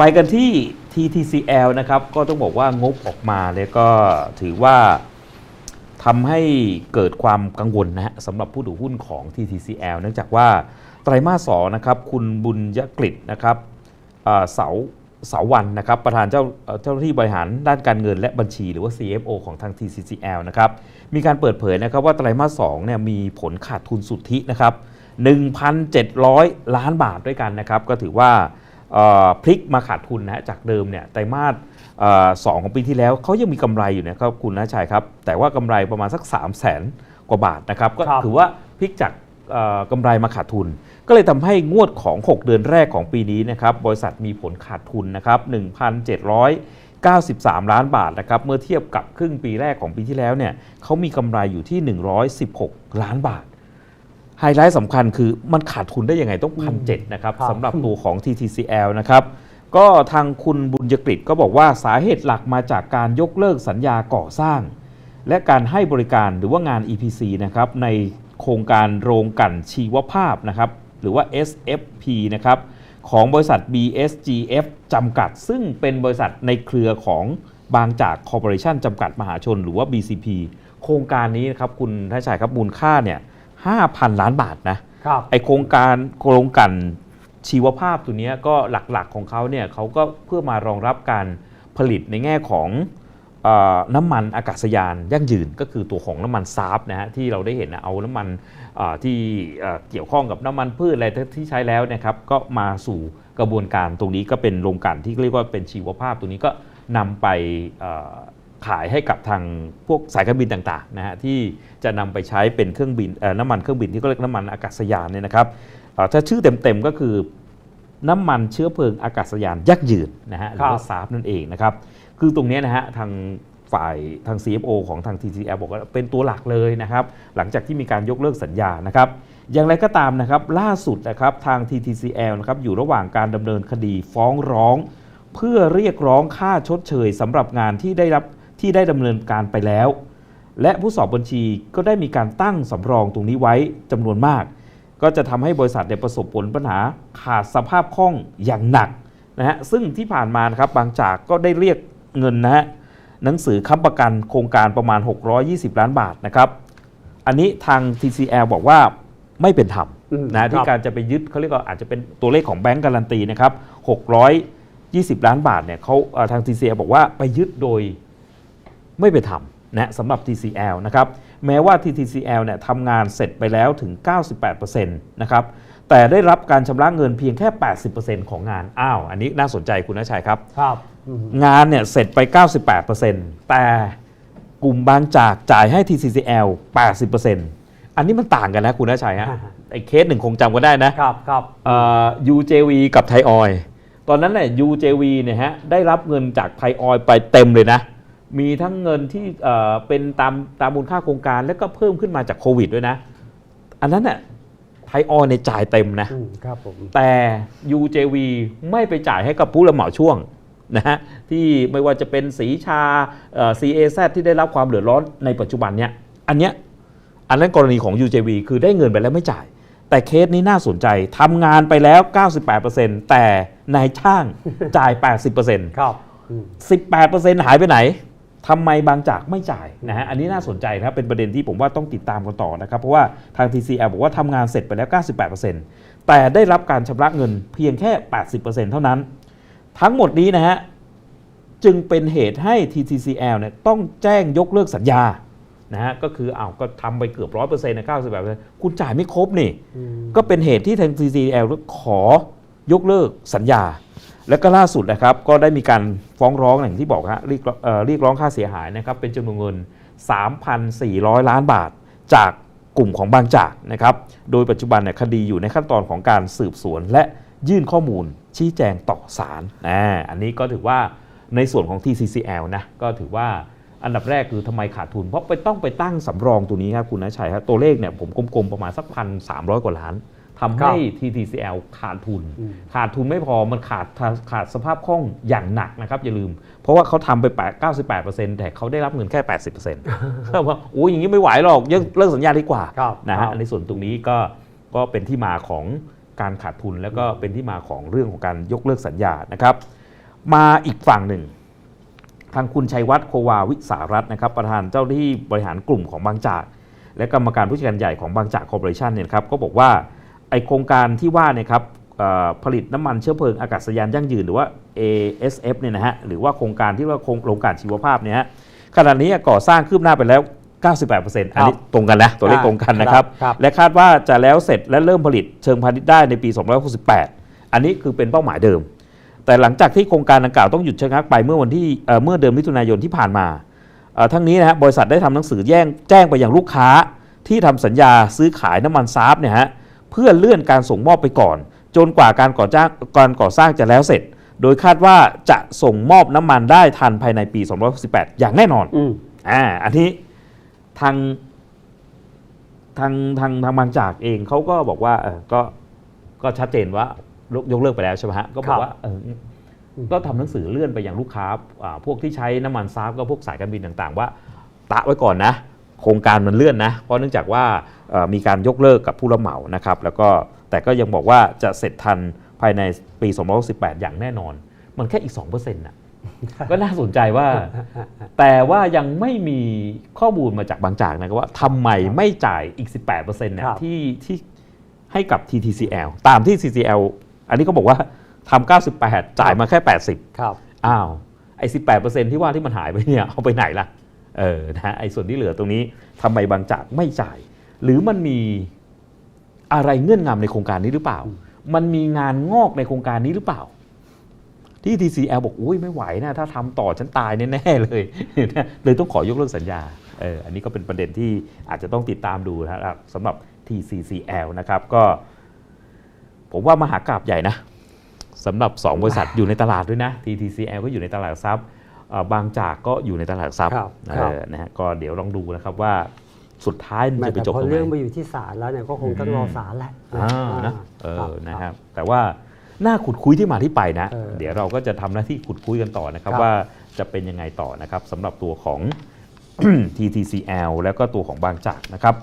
ไปกันที่ TTCL นะครับ ก็ต้องบอกว่างบออกมาแล้วก็ถือว่าทำให้เกิดความกังวลนะฮะสำหรับผู้ถือหุ้นของ TTCL เนื่องจากว่าไตรมาสสองนะครับ คุณบุญยกฤษนะครับเสาเสาวันนะครับ ประธานเจ้าเจ้าหน้าที่บริหารด้านการเงินและบัญชีหรือว่า CFO ของทาง TCCL นะครับ มีการเปิดเผยนะครับว่าไตรมาส2เนี่ยมีผลขาดทุนสุทธินะครับ 1,700 ล้านบาทด้วยกันนะครับ ก็ถือว่า พลิกมาขาดทุนนะฮะจากเดิมเนี่ยไตรมาสเอ่อสองของปีที่แล้วเขายังมีกำไรอยู่นะครับคุณนะชัยครับ แต่ว่ากำไรประมาณสัก 3 0 0แสนกว่าบาทนะครับก็ครับถือว่าพลิกจากเอ่อกำไรมาขาดทุน ก็เลยทำให้งวดของ 6 เดือนแรกของปีนี้นะครับบริษัทมีผลขาดทุนนะครับ1,793 ล้านบาทนะครับเมื่อเทียบกับครึ่งปีแรกของปีที่แล้วเนี่ยเขามีกำไรอยู่ที่ 116 ล้านบาท ไฮไลท์สำคัญคือมันขาดทุนได้ยังไงต้องพันเนะครับครับสำหรับตัวของ TTCL นะครับก็ทางคุณบุญยกฤษก็บอกว่าสาเหตุหลักมาจากการยกเลิกสัญญาก่อสร้าง และการให้บริการหรือว่างาน EPC นะครับในโครงการโรงกลั่นชีวภาพนะครับหรือว่า SFP นะครับของบริษัท BSGF จำกัด ซึ่งเป็นบริษัทในเครือของบางจากคอร์ปอเรชันจำกัดมหาชน หรือว่า BCP โครงการนี้นะครับคุณท่าชัยครับมูลค่าเนี่ย 5,000 ล้านบาทนะครับไอโครงการโครงกลั่นชีวภาพตัวเนี้ยก็หลักๆของเขาเนี่ยเขาก็เพื่อมารองรับการผลิตในแง่ของเออน้ำมันอากาศยานยั่งยืนก็คือตัวของน้ำมันซาฟนะฮะที่เราได้เห็นนะเอาน้ำมันเอ่อที่เอ่อเกี่ยวข้องกับน้ำมันพืชอะไรที่ใช้แล้วนะครับก็มาสู่กระบวนการตรงนี้ก็เป็นโรงกลั่นที่เรียกว่าเป็นชีวภาพตัวนี้ก็นำไปเอ่อ ขายให้กับทางพวกสายการบินต่างๆนะฮะที่จะนำไปใช้เป็นเครื่องบินเอ่อน้ำมันเครื่องบินที่เขาเรียกน้ำมันอากาศยานเนี่ยนะครับเอ่อถ้าชื่อเต็มๆก็คือน้ำมันเชื้อเพลิงอากาศยานยั่งยืนนะฮะหรือว่าครับซาฟนั่นเองนะครับคือตรงเนี้ยนะฮะทางฝ่ายทาง CFO ของทาง TCL บอกว่าเป็นตัวหลักเลยนะครับ หลังจากที่มีการยกเลิกสัญญานะครับ อย่างไรก็ตามนะครับ ล่าสุดนะครับทาง TTCL นะครับอยู่ระหว่างการดำเนินคดีฟ้องร้อง เพื่อเรียกร้องค่าชดเชยสำหรับงานที่ได้รับ ที่ได้ดำเนินการไปแล้ว และผู้สอบบัญชีก็ได้มีการตั้งสำรองตรงนี้ไว้จำนวนมาก ก็จะทำให้บริษัทเนี่ยประสบผลปัญหาขาดสภาพคล่องอย่างหนักนะฮะซึ่งที่ผ่านมานะครับบางจากก็ได้เรียกเงินนะฮะหนังสือค้ำประกันโครงการประมาณ 620 ล้านบาทนะครับอันนี้ทาง TCL บอกว่าไม่เป็นธรรมอืมนะที่ครับการจะไปยึดเขาเรียกว่าอาจจะเป็นตัวเลขของแบงก์การันตีนะครับ620 ล้านบาทเนี่ยเขาเอ่อทาง TCL บอกว่าไปยึดโดย ไม่เป็นธรรมนะสำหรับ TCL นะครับแม้ว่า TTCL เนี่ยทำงานเสร็จไปแล้วถึง 98%นะครับแต่ได้รับการชำระเงินเพียงแค่ 80%ของงาน อ้าว อันนี้น่าสนใจคุณนชัยครับ ครับอืมงานเนี่ยเสร็จไป 98%แต่กลุ่มบางจากจ่ายให้ TCCL 80%อันนี้มันต่างกันนะคุณนชัยฮะอ่าฮะไอ้เคสหนึ่งคงจำกันได้นะ ครับครับเอ่อ UJV กับไทยออยล์ตอนนั้นเนี่ย UJV เนี่ยฮะได้รับเงินจากไทยออยล์ไปเต็มเลยนะ มีทั้งเงินที่เอ่อเป็นตามตามมูลค่าโครงการ แล้วก็เพิ่มขึ้นมาจากโควิดด้วยนะ อันนั้นน่ะไทยออยล์เนี่ยจ่ายเต็มนะอืมครับผมแต่ UJV ไม่ไปจ่ายให้กับผู้รับเหมาช่วงนะฮะที่ไม่ว่าจะเป็นสีชาเอ่อ CAZ ที่ได้รับความเดือดร้อนในปัจจุบันเนี่ยอันเนี้ยอันนั้นกรณีของ UJV คือได้เงินไปแล้วไม่จ่าย แต่เคสนี้น่าสนใจทำงานไปแล้ว 98%แต่นายช่างจ่าย 80%ครับอืม18%หายไปไหน ทำไมบางจากไม่จ่ายนะฮะอันนี้น่าสนใจนะครับเป็นประเด็นที่ผมว่าต้องติดตามกันต่อนะครับเพราะว่าทาง TCL บอกว่าทำงานเสร็จไปแล้ว 98%แต่ได้รับการชำระเงินเพียงแค่ 80%เท่านั้น ทั้งหมดนี้นะฮะจึงเป็นเหตุให้ TTCL เนี่ยต้องแจ้งยกเลิกสัญญานะฮะก็คืออ้าวก็ทำไปเกือบ100%นะ98%คุณจ่ายไม่ครบนี่อืมก็เป็นเหตุที่ทาง TCL ขอยกเลิกสัญญา และก็ล่าสุดนะครับก็ได้มีการฟ้องร้องอย่างที่บอกฮะเรียกเรียกร้องค่าเสียหายนะครับเป็นจำนวนเงิน 3,400 ล้านบาท จากกลุ่มของบางจากนะครับ โดยปัจจุบันเนี่ยคดีอยู่ในขั้นตอนของการสืบสวน และยื่นข้อมูลชี้แจงต่อศาลอ่าอันนี้ก็ถือว่าในส่วนของ TCCL นะก็ถือว่าอันดับแรกคือทำไมขาดทุน เพราะไปต้องไปตั้งสำรองตัวนี้ครับคุณนชัยครับตัวเลขเนี่ยผมกลมๆประมาณสักพันสามร้อยกว่าล้าน ทำให้ TTCL ขาดทุนอืมขาดทุนไม่พอมันขาดขาดสภาพคล่องอย่างหนักนะครับ อย่าลืม เพราะว่าเขาทำไป8 98%แต่เขาได้รับเงินแค่ 80%ว่าโอ้ยอย่างนี้ไม่ไหวหรอกยังเลิกสัญญาดีกว่าครับนะครัฮะบในส่วนตรงนี้ก็ก็เป็นที่มาของการขาดทุนแล้วก็เป็นที่มาของเรื่องของการยกเลิกสัญญานะครับ มาอีกฝั่งหนึ่ง ทางคุณชัยวัฒน์โควาวิสารัตน์นะครับ ประธานเจ้าหน้าที่บริหารกลุ่มของบางจาก และกรรมการผู้จัดการใหญ่ของบางจากคอร์ปอเรชันเนี่ยนะครับก็บอกว่า ไอโครงการที่ว่าเนี่ยครับเอ่อผลิตน้ำมันเชื้อเพลิงอากาศยานยั่งยืนหรือว่า ASF เนี่ยนะฮะหรือว่าโครงการที่ว่าโครงโรงการชีวภาพเนี่ยฮะขณะนี้ก่อสร้างคืบหน้าไปแล้ว 98%อันนี้ตรงกันนะตัวเลขตรงกันนะครับครับ และคาดว่าจะแล้วเสร็จและเริ่มผลิตเชิงพาณิชย์ได้ในปี 2568 อันนี้คือเป็นเป้าหมายเดิม แต่หลังจากที่โครงการดังกล่าวต้องหยุดชะงักไปเมื่อวันที่เอ่อเมื่อเดือนมิถุนายนที่ผ่านมาเอ่อทั้งนี้นะฮะบริษัทได้ทำหนังสือแจ้งแจ้งไปยังลูกค้าที่ทำสัญญาซื้อขายน้ำมันซาฟเนี่ยฮะ เพื่อเลื่อนการส่งมอบไปก่อน จนกว่าการก่อจ้างการก่อสร้างจะแล้วเสร็จ โดยคาดว่าจะส่งมอบน้ำมันได้ทันภายในปี2568อย่างแน่นอนอืมอ่าอันนี้ทางทางทางทางบางจากเองเขาก็บอกว่าเออก็ก็ชัดเจนว่ายกยกเลิกไปแล้วใช่ไหมฮะก็บอครักบว่าเออก็ทำหนังสือเลื่อนไปยังลูกค้าอ่าพวกที่ใช้น้ำมันซาฟก็พวกสายการบินต่าง ๆ ว่าตะไว้ก่อนนะ โครงการมันเลื่อนนะเพราะเนื่องจากว่าเอ่อมีการยกเลิกกับผู้รับเหมานะครับแล้วก็แต่ก็ยังบอกว่าจะเสร็จทันภายในปี2018อย่างแน่นอน มันแค่อีก 2%น่ะก็น่าสนใจว่า แต่ว่ายังไม่มีข้อมูลมาจากบางจากนะครับว่าทำไมไม่จ่ายอีก 18%เนี่ยครับที่ที่ให้กับ TTCL ตามที่ CCL อันนี้ก็บอกว่าทำ98 จ่ายมาแค่ 80 ครับ อ้าว ไอ้ 18%ที่ว่าที่มันหายไปเนี่ย เอาไปไหนล่ะ เออนะฮะไอ้ส่วนที่เหลือตรงนี้ทำไมบางจากไม่จ่าย หรือมันมีอะไรเงื่อนงำในโครงการนี้หรือเปล่า มันมีงานงอกในโครงการนี้หรือเปล่า ที่ TCL บอกอุ้ยไม่ไหวนะถ้าทำต่อฉันตายแน่ๆเลยเลยต้องขอยกเลิกสัญญาเอออันนี้ก็เป็นประเด็นที่อาจจะต้องติดตามดูนะครับสำหรับ TCCL นะครับก็ ผมว่ามหากราบใหญ่นะสำหรับ2บริษัทอยู่ในตลาดด้วยนะ TTCL ก็อยู่ในตลาดหลักทรัพย์เอ่อ บางจากก็อยู่ในตลาดหลักทรัพย์ครับเอครับอนะฮะก็เดี๋ยวลองดูนะครับว่าสุดท้ายมันแม้จะไปแต่จบพอตรงไหเรื่องนมาอยู่ที่ศาลแล้วเนี่ยก็คงต้องรอศาลแหละอ่านะเอครัอนะครับแต่ว่าหน้าขุดคุยที่มาที่ไปนะเออเดี๋ยวเราก็จะทำหน้าที่ขุดคุยกันต่อนะครับครับ ว่าจะเป็นยังไงต่อนะครับสำหรับตัวของ TTCL แล้วก็ตัวของบางจากนะครับ